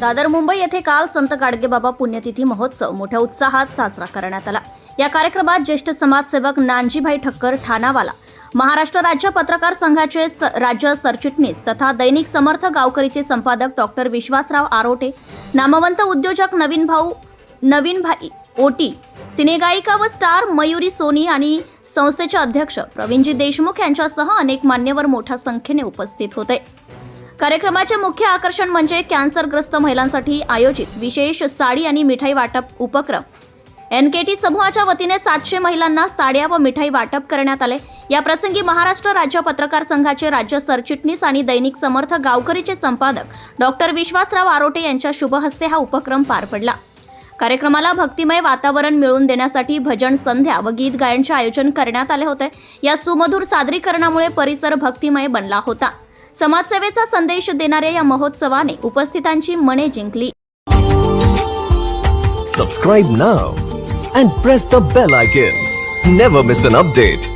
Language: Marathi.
दादर मुंबई येथे काल संत गाडगेबाबा पुण्यतिथी महोत्सव मोठ्या उत्साहात साजरा करण्यात आला. या कार्यक्रमात ज्येष्ठ समाजसेवक नानजीभाई ठक्कर ठाणावाला महाराष्ट्र राज्य पत्रकार संघाचे राज्य सरचिटणीस तथा दैनिक समर्थ गावकरीचे संपादक डॉक्टर विश्वासराव आरोटे नामवंत उद्योजक नवीन भाऊ नवीन भाई ओटी सिनेगायिका व स्टार मयुरी सोनी आणि संस्थेचे अध्यक्ष प्रवीणजी देशमुख यांच्यासह अनेक मान्यवर मोठ्या संख्येने उपस्थित होते. कार्यक्रमाचे मुख्य आकर्षण म्हणजे कॅन्सरग्रस्त महिलांसाठी आयोजित विशेष साडी आणि मिठाई वाटप उपक्रम. एनकेटी समूहाच्या वतीने सातशे महिलांना साड्या व मिठाई वाटप करण्यात आले. या प्रसंगी महाराष्ट्र राज्य पत्रकार संघाचे राज्य सरचिटणीस आणि दैनिक समर्थ गावकरीचे संपादक डॉक्टर विश्वासराव आरोटे यांच्या शुभहस्ते हा उपक्रम पार पडला. कार्यक्रमाला भक्तिमय वातावरण मिळवून देण्यासाठी भजन संध्या व गीत गायनचे आयोजन करण्यात आले होते. या सुमधुर सादरीकरणामुळे परिसर भक्तिमय बनला होता. समाजसेवेचा संदेश देणाऱ्या या महोत्सवाने उपस्थितांची मने जिंकली. Subscribe now and press the bell icon never miss an update